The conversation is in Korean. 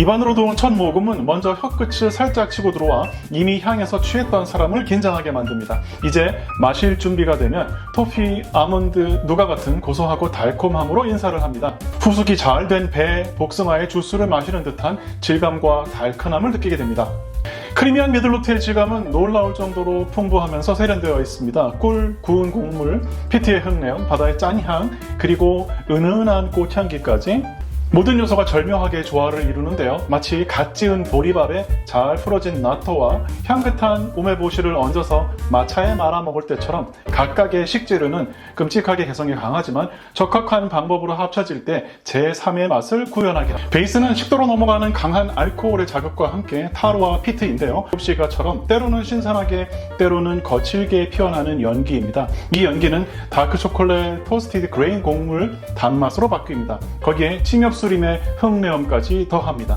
입안으로 들어온 첫 모금은 먼저 혀끝을 살짝 치고 들어와 이미 향에서 취했던 사람을 긴장하게 만듭니다. 이제 마실 준비가 되면 토피, 아몬드, 누가 같은 고소하고 달콤함으로 인사를 합니다. 후숙이 잘 된 배, 복숭아의 주스를 마시는 듯한 질감과 달큰함을 느끼게 됩니다. 크리미한 미들로트의 질감은 놀라울 정도로 풍부하면서 세련되어 있습니다. 꿀, 구운 곡물, 피트의 흙내음, 바다의 짠향, 그리고 은은한 꽃향기까지 모든 요소가 절묘하게 조화를 이루는데요. 마치 갓 지은 보리밥에 잘 풀어진 나토와 향긋한 우메보시를 얹어서 마차에 말아 먹을 때처럼 각각의 식재료는 끔찍하게 개성이 강하지만 적합한 방법으로 합쳐질 때 제3의 맛을 구현하게 합니다. 베이스는 식도로 넘어가는 강한 알코올의 자극과 함께 타로와 피트인데요. 흡시가처럼 때로는 신선하게 때로는 거칠게 피어나는 연기입니다. 이 연기는 다크 초콜릿 토스티드 그레인 곡물 단맛으로 바뀝니다. 거기에 침엽 수림의 흙내음까지 더합니다.